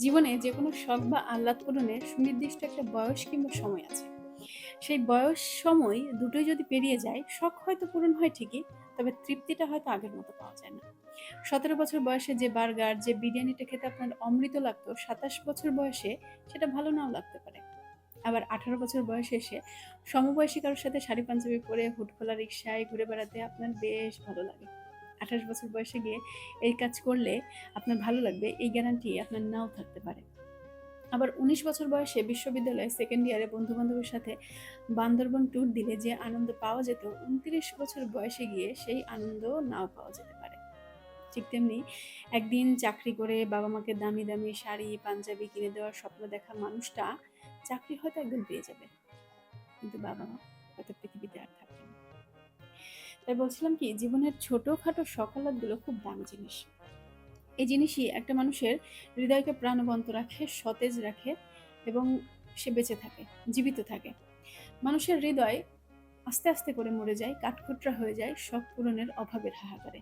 জীবনে যে কোনো শখ বা আহ্লাদ পূরণের সুনির্দিষ্ট একটা বয়স কিংবা সময় আছে। সেই বয়স, সময় দুটোই যদি পেরিয়ে যায়, শখ হয়তো পূরণ হয় ঠিকই, তবে তৃপ্তিটা হয়তো আগের মতো পাওয়া যায় না। সতেরো বছর বয়সে যে বার্গার, যে বিরিয়ানিটা খেতে আপনার অমৃত লাগতো, সাতাশ বছর বয়সে সেটা ভালো নাও লাগতে পারে। আবার আঠারো বছর বয়সে এসে সমবয়সী কারোর সাথে শাড়ি পাঞ্জাবি পরে হুটখোলা রিক্সায় ঘুরে বেড়াতে আপনার বেশ ভালো লাগে। আঠাশ বছর বয়সে গিয়ে এই কাজ করলে আপনার ভালো লাগবে, এই গ্যারান্টি আপনার নাও থাকতে পারে। আবার উনিশ বছর বয়সে বিশ্ববিদ্যালয়ে সেকেন্ড ইয়ারে বন্ধু বান্ধবের সাথে বান্দরবন ট্যুর দিলে যে আনন্দ পাওয়া যেত, উনত্রিশ বছর বয়সে গিয়ে সেই আনন্দ নাও পাওয়া যেতে পারে। ঠিক তেমনি একদিন চাকরি করে বাবা মাকে দামি দামি শাড়ি, পাঞ্জাবি কিনে দেওয়ার স্বপ্ন দেখা মানুষটা চাকরি হয়তো একদিন পেয়ে যাবে। কিন্তু বাবা মা তাই বলছিলাম কি, জীবনের ছোটোখাটো সকালাতগুলো খুব দামি জিনিস। এই জিনিসই একটা মানুষের হৃদয়কে প্রাণবন্ত রাখে, সতেজ রাখে এবং সে বেঁচে থাকে, জীবিত থাকে। মানুষের হৃদয় আস্তে আস্তে করে মরে যায় কাঠখোট্টা হয়ে যায় সব পূরণের অভাবের হাহাকারে।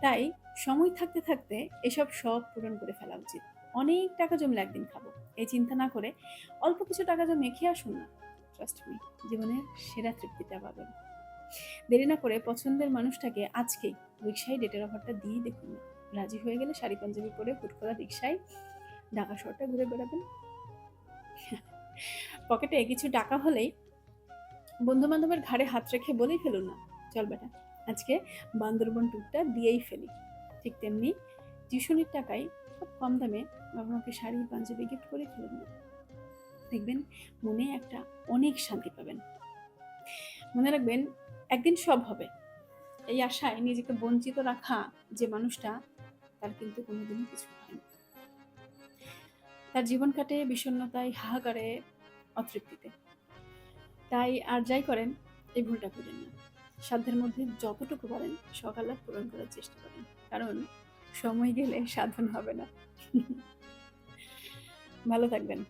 তাই সময় থাকতে থাকতে এসব সব পূরণ করে ফেলা উচিত। অনেক টাকা জমলে একদিন খাব। এই চিন্তা না করে অল্প কিছু টাকা জমিয়ে খেয়ে আসুন না। মি জীবনের সেরা তৃপ্তিটা পাবেন। দেরি না করে পছন্দের মানুষটাকে আজকেই রিক্সায় ডেটের অফারটা দিয়ে দেখুন। রাজি হয়ে গেলে শাড়ি পাঞ্জাবি পরে ফুটকলা রিক্সায় ঢাকা শহরটা ঘুরে বেড়াবেন। পকেটে কিছু টাকা হলেই বন্ধু বান্ধবের ঘাড়ে হাত রেখে বলেই ফেলুন না। চল বেটা, আজকে বান্দরবন ট্যুরটা দিয়েই ফেলি। ঠিক তেমনি টিউশনির টাকায় খুব কম দামে বাবা মাকে শাড়ি, পাঞ্জাবি গিফট করে ফেলুন না। দেখবেন মনে একটা অনেক শান্তি পাবেন। মনে রাখবেন একদিন সব হবে। এই আশায় নিজেকে বঞ্চিত রাখা যে মানুষটা, তার কিন্তু কোনোদিনই কিছু হয় না তার জীবন কাটে বিষণ্ণতায়, হাহাকারে, অতৃপ্তিতে। তাই আর যাই করেন, এই ভুলটা করেন না। সাধ্যের মধ্যে যতটুকু পারেন সকালে পূরণ করার চেষ্টা করেন। কারণ সময় গেলে সাধন হবে না। ভালো থাকবেন।